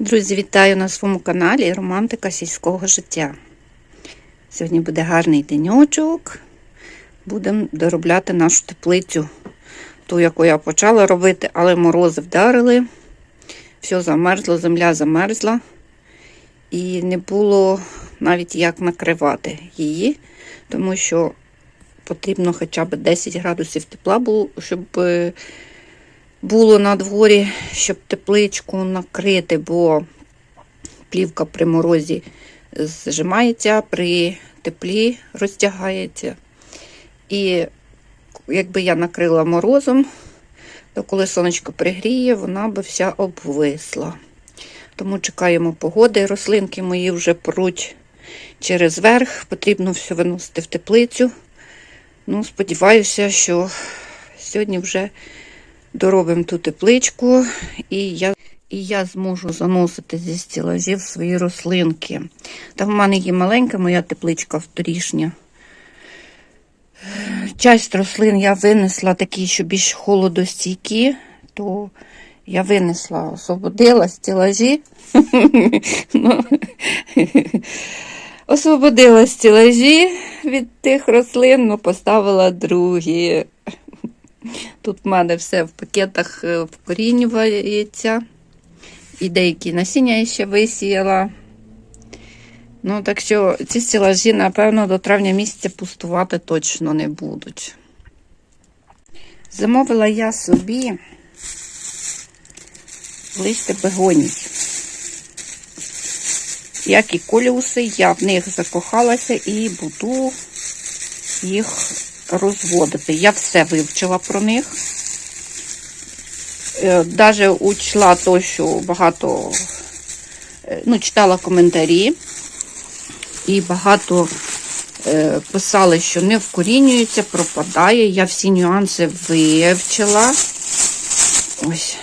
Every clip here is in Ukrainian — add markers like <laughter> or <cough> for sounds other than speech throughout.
Друзі, вітаю на своєму каналі Романтика сільського життя. Сьогодні буде гарний деньочок. Будемо доробляти нашу теплицю, ту, яку я почала робити, але морози вдарили. Все замерзло, земля замерзла. І не було навіть як накривати її, тому що потрібно хоча б 10 градусів тепла було, щоб е, було на дворі, щоб тепличку накрити, бо плівка при морозі зжимається, при теплі розтягається. І якби я накрила морозом, то коли сонечко пригріє, вона би вся обвисла. Тому чекаємо погоди. Рослинки мої вже пруть через верх, потрібно все виносити в теплицю. Ну, сподіваюся, що сьогодні вже доробимо ту тепличку, і я і я зможу заносити зі стілажів свої рослинки. Там в мене є маленька моя тепличка вторішня. Часть рослин я винесла такі, що більш холодостійкі, то я винесла, освободила стілажі. Ну, Освободила стілажі від тих рослин, ну, поставила другі. Тут в мене все в пакетах е, вкорінюється. І деякі насіння я ще висіяла. Ну, так що ці стілажі, напевно, до травня місяця пустувати точно не будуть. Замовила я собі листя бегоній. Як і коліуси, я в них закохалася і буду їх розводити. Я все вивчила про них. Навіть учла то, що багато е, ну, читала коментарі, і багато е, писали, що не вкорінюється, пропадає. Я всі нюанси вивчила. Ось.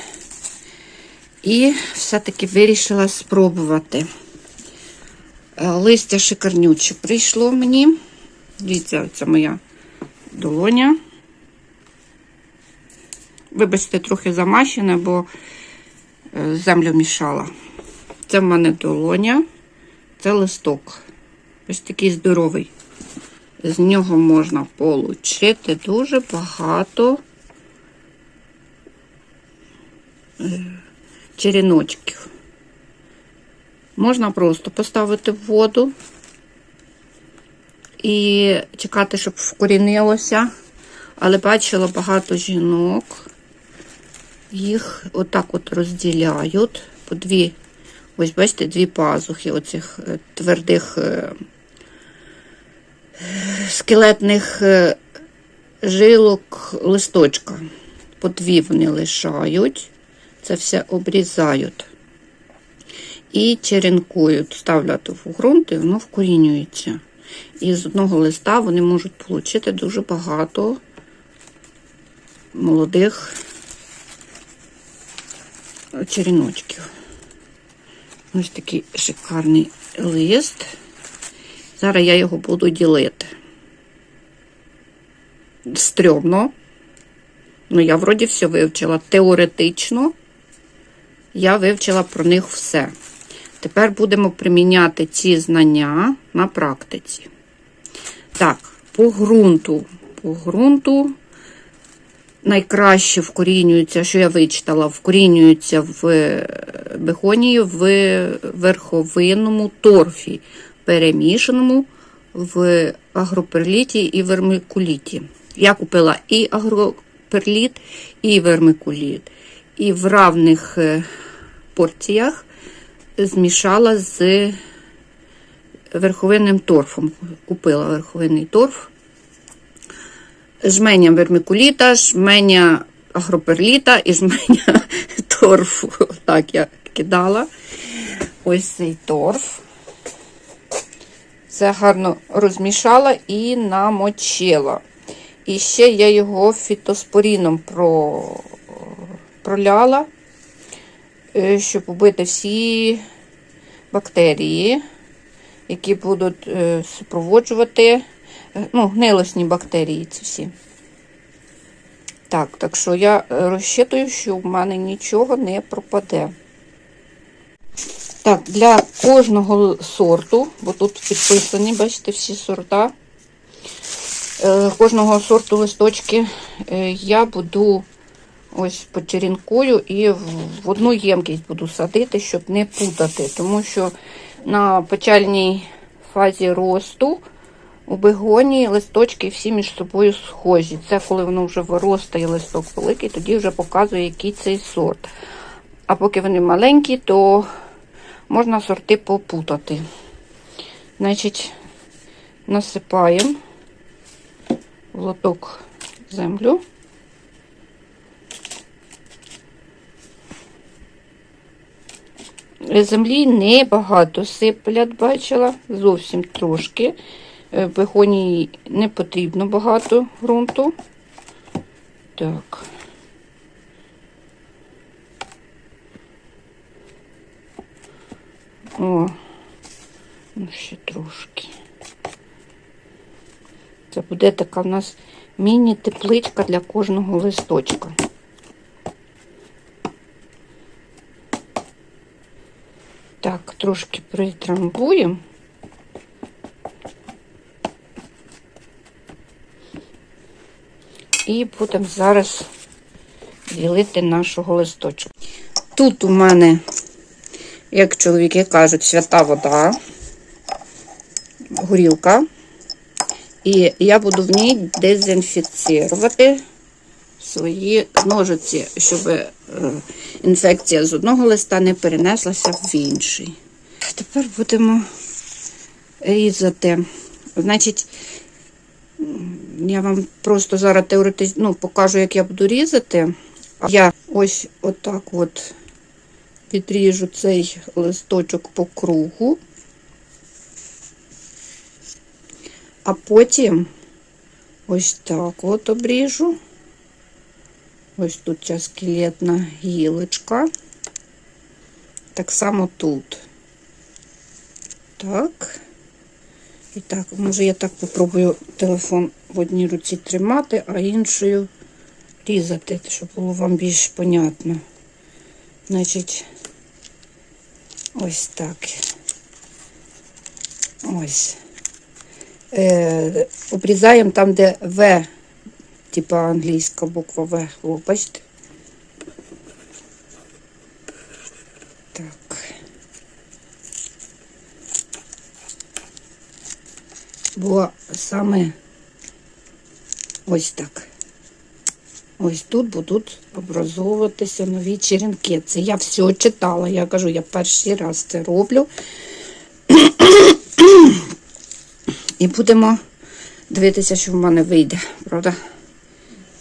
І все-таки вирішила спробувати. Е, Листя шикарнюче прийшло мені. Дивіться, це моя долоня. Вибачте, трохи замащене, бо е, землю мішала. Це в мене долоня, це листок. Ось такий здоровий. З нього можна отримати дуже багато е, черіночків. Можна просто поставити в воду і чекати, щоб вкорінилося. Але бачила багато жінок, їх отак от розділяють по дві, ось бачите, дві пазухи оцих е, твердих е, скелетних е, жилок листочка. По дві вони лишають, це все обрізають. І черенкують, ставлять в ґрунт, і воно вкорінюється. І з одного листа вони можуть отримати дуже багато молодих черіночків. Ось такий шикарний лист. Зараз я його буду ділити. Стрьомно. Ну, я вроді все вивчила. Теоретично я вивчила про них все. Тепер будемо приміняти ці знання на практиці. Так, по ґрунту. По ґрунту найкраще вкорінюється, що я вичитала, вкорінюється в бегонії в верховинному торфі, перемішаному в агроперліті і вермикуліті. Я купила і агроперліт, і вермикуліт. І в равних порціях змішала з верховинним торфом. Купила верховинний торф, жменя вермикуліта, жменя агроперліта і жменя <laughs> торфу. Так я кидала. Ось цей торф. Це гарно розмішала і намочила. І ще я його фітоспоріном про... проляла, щоб убити всі бактерії, які будуть е, супроводжувати е, ну, гнилосні бактерії ці всі. Так, так що я розчитую, що в мене нічого не пропаде. Так, для кожного сорту, бо тут підписані, бачите, всі сорта. Е, Кожного сорту листочки е, я буду ось почерінкую і в одну ємкість буду садити, щоб не путати. Тому що на почальній фазі росту у бегонії листочки всі між собою схожі. Це коли воно вже виростає листок великий, тоді вже показує, який цей сорт. А поки вони маленькі, то можна сорти попутати. Значить, насипаємо в лоток землю. Землі небагато сиплять, бачила, зовсім трошки. Бегонії не потрібно багато ґрунту. Так. О, ну ще трошки. Це буде така в нас міні-тепличка для кожного листочка. Так, трошки притрамбуємо. І будемо зараз ділити нашого листочка. Тут у мене, як чоловіки кажуть, свята вода, горілка. І я буду в ній дезінфіцірувати свої ножиці, щоб е, інфекція з одного листа не перенеслася в інший. Тепер будемо різати. Значить, я вам просто зараз теоретично ну, покажу, як я буду різати. Я ось отак от відріжу цей листочок по кругу. А потім ось так от обріжу. Ось тут ця скелетна гілочка. Так само тут. Так. І так, може я так попробую телефон в одній руці тримати, а іншою різати, щоб було вам більш понятно. Значить, ось так. Ось е, обрізаємо там, де В, типа англійська буква В. О, бачите? Так. Бо саме ось так. Ось тут будуть образовуватися нові черенки. Це я все читала. Я кажу, я перший раз це роблю. І будемо дивитися, що в мене вийде, правда?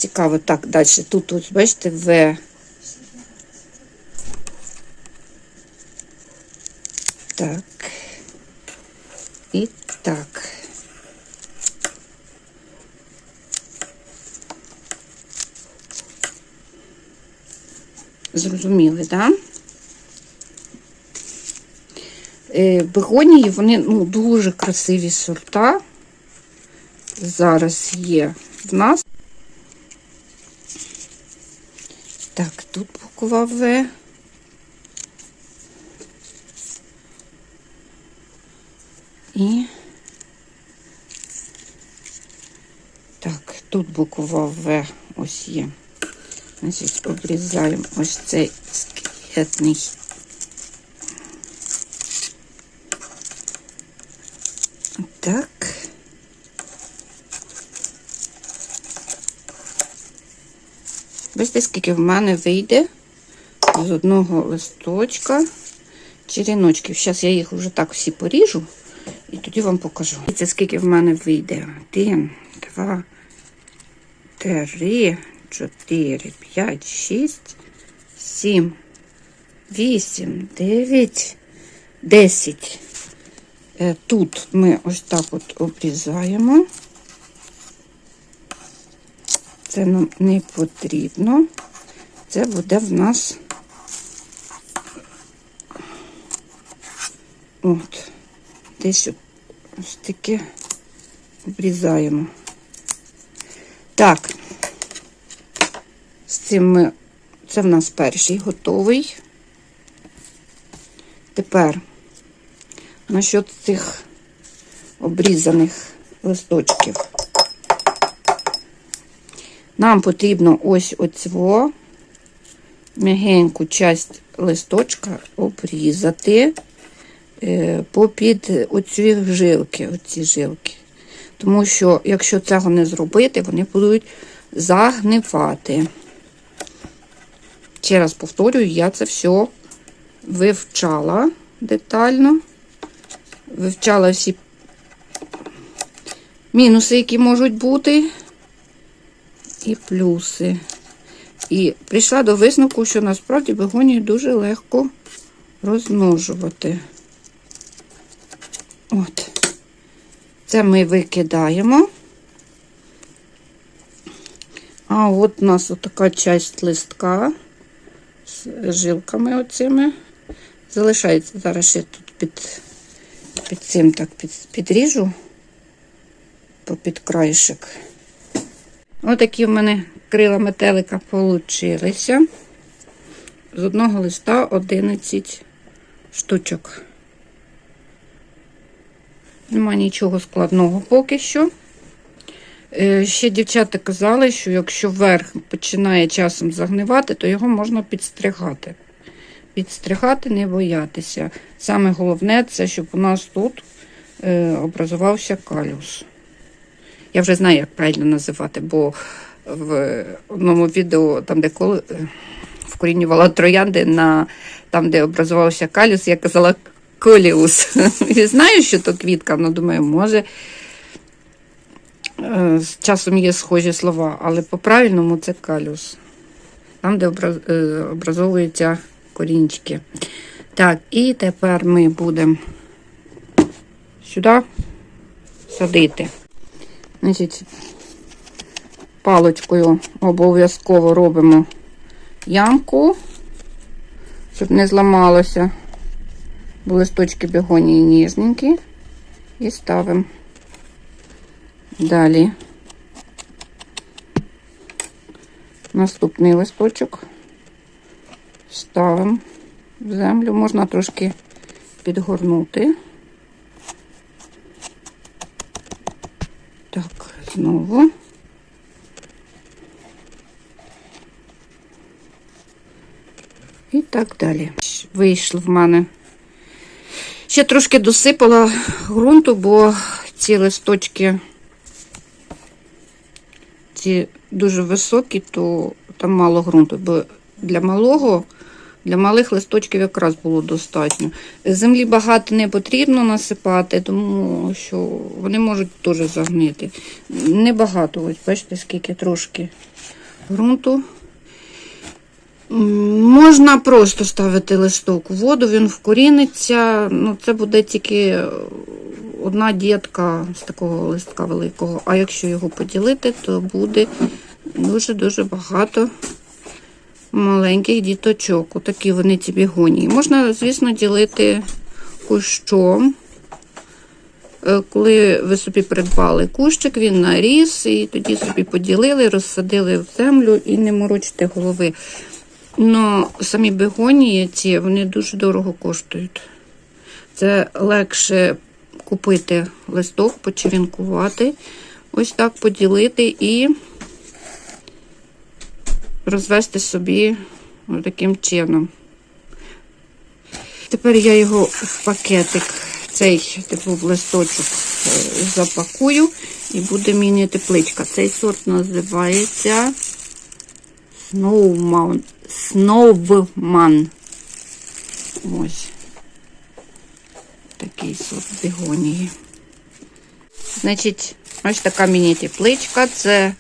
Цікаво. Так, далі. Тут, ось, бачите, В. Так. І так. Зрозуміли, так? Да? Е, Бегонії, вони ну, дуже красиві сорта. Зараз є в нас. Так, тут буква В. І так, тут буква В ось є. Значить, обрізаємо ось цей скелетний Так. Бачите, скільки в мене вийде з одного листочка черіночків. Зараз я їх вже так всі поріжу і тоді вам покажу. Це скільки в мене вийде. Один, два, три, чотири, п'ять, шість, сім, вісім, дев'ять, десять. Е, Тут ми ось так от обрізаємо. Це нам не потрібно. Це буде в нас от, десь ось таке обрізаємо. Так, з цим ми, це в нас перший готовий. Тепер насчет цих обрізаних листочків. Нам потрібно ось оцього м'ягеньку часть листочка обрізати е, попід оці жилки, оці жилки. Тому що, якщо цього не зробити, вони будуть загнивати. Ще раз повторюю, я це все вивчала детально, вивчала всі мінуси, які можуть бути, і плюси. І прийшла до висновку, що насправді бегонію дуже легко розмножувати. От. Це ми викидаємо. А от у нас така часть листка з жилками оцими. Залишається. Зараз ще тут під, під цим так під, підріжу попід краєшок. Отакі в мене крила метелика получилися. З одного листа 11 штучок. Нема нічого складного поки що. Е, Ще дівчата казали, що якщо верх починає часом загнивати, то його можна підстригати. Підстригати, не боятися. Саме головне, це щоб у нас тут е, образувався калюс. Я вже знаю, як правильно називати, бо в одному відео, там, де коли е, вкорінювала троянди, на, там, де образувався калюс, я казала коліус. І <laughs> знаю, що то квітка, але думаю, може. е, З часом є схожі слова, але по-правильному це калюс. Там, де е, образовуються корінчики. Так, і тепер ми будемо сюди садити. Значить, паличкою обов'язково робимо ямку, щоб не зламалося, бо листочки бігонії ніжненькі. І ставимо далі наступний листочок ставимо в землю, можна трошки підгорнути. Так, знову. І так далі. Вийшло в мене. Ще трошки досипала ґрунту, бо ці листочки ці дуже високі, то там мало ґрунту, бо для малого, для малих листочків якраз було достатньо. Землі багато не потрібно насипати, тому що вони можуть теж загнити. Небагато, ось бачите, скільки трошки ґрунту. Можна просто ставити листок у воду, він вкоріниться. Ну, це буде тільки одна дітка з такого листка великого. А якщо його поділити, то буде дуже-дуже багато маленьких діточок. Отакі вони ці бігонії. Можна, звісно, ділити кущом. Е, Коли ви собі придбали кущик, він наріс, і тоді собі поділили, розсадили в землю і не морочите голови. Ну, самі бегонії ці, вони дуже дорого коштують. Це легше купити листок, почерінкувати, ось так поділити і розвести собі таким чином. Тепер я його в пакетик, цей типу в листочок е, запакую і буде міні тепличка. Цей сорт називається Snowman. Snowman. Ось. Такий сорт бігонії. Значить, ось така міні-тепличка. Це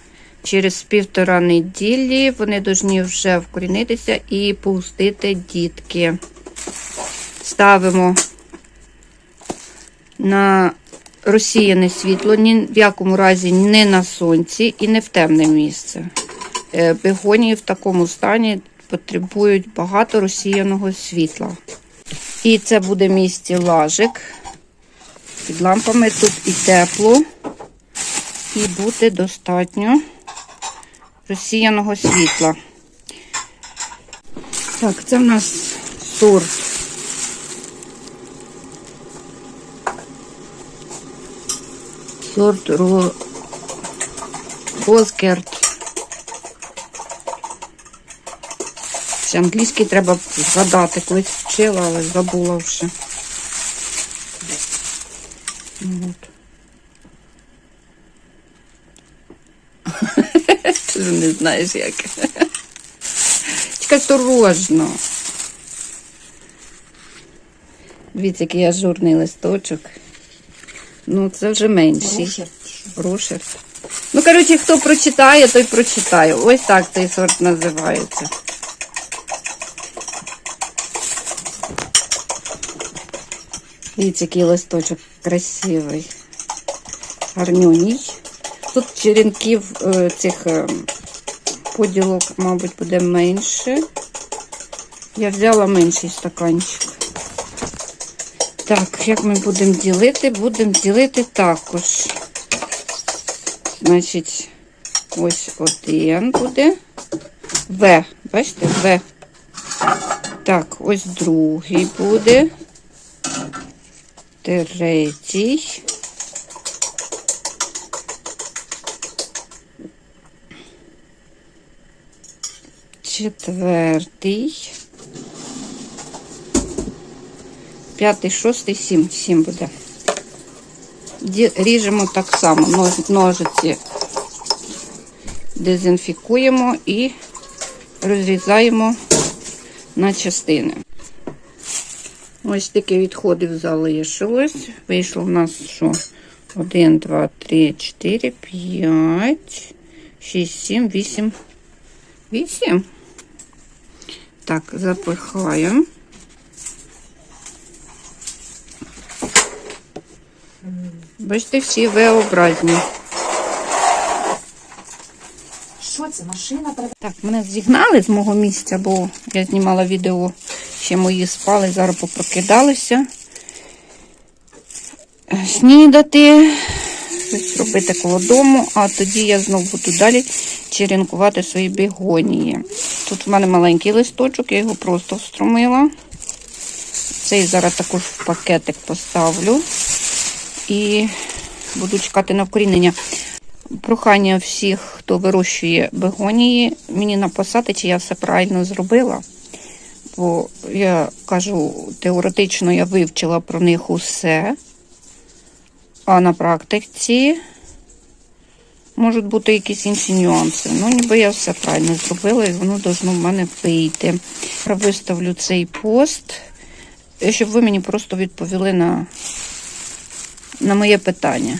через півтора неділі вони повинні вже вкорінитися і пустити дітки. Ставимо на розсіяне світло, ні в якому разі не на сонці і не в темне місце. Е, Бегонії в такому стані потребують багато розсіяного світла. І це буде місці лажик. Під лампами тут і тепло, і буде достатньо розсіяного світла. Так, це в нас сорт. Сорт Роскерт. Ще англійський треба згадати, колись вчила, але забула вже. <laughs> не знаєш як. Чекай, осторожно. Дивіться, який ажурний листочок. Ну, це вже менший. Рушер. Рушер. Ну, коротше, хто прочитає, той прочитає. Ось так цей сорт називається. Дивіться, який листочок красивий. Гарнюній. Тут черенків е, цих е, поділок, мабуть, буде менше. Я взяла менший стаканчик. Так, як ми будемо ділити? Будемо ділити також. Значить, ось один буде. В. Бачите, В. Так, ось другий буде. Третій. Четвертий. П'ятий, шостий, сім. Сім буде. Ріжемо так само. Ножиці дезінфікуємо і розрізаємо на частини. Ось таке відходів залишилось. Вийшло в нас що? 1, 2, 3, 4, 5, 6, 7, 8. 8. Так, запихаємо. Бачите, всі V-образні. Що це? Машина? Так, мене зігнали з мого місця, бо я знімала відео, ще мої спали, зараз попрокидалися. Снідати, щось робити коло дому, а тоді я знову буду далі черенкувати свої бігонії. Тут в мене маленький листочок, я його просто встромила. Цей зараз також в пакетик поставлю і буду чекати на вкорінення. Прохання всіх, хто вирощує бегонії, мені написати, чи я все правильно зробила. Бо я кажу, теоретично я вивчила про них усе, а на практиці можуть бути якісь інші нюанси. Ну, ніби я все правильно зробила, і воно должно в мене вийти. Виставлю цей пост, щоб ви мені просто відповіли на, на моє питання.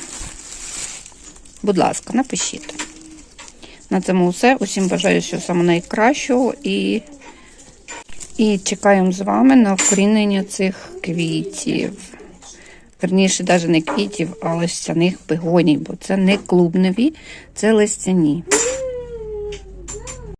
Будь ласка, напишіть. На цьому все. Усім бажаю всього найкращого і, і чекаємо з вами на вкорінення цих квітів. Верніше, навіть не квітів, а листяних бегоній, бо це не клубневі, це листяні.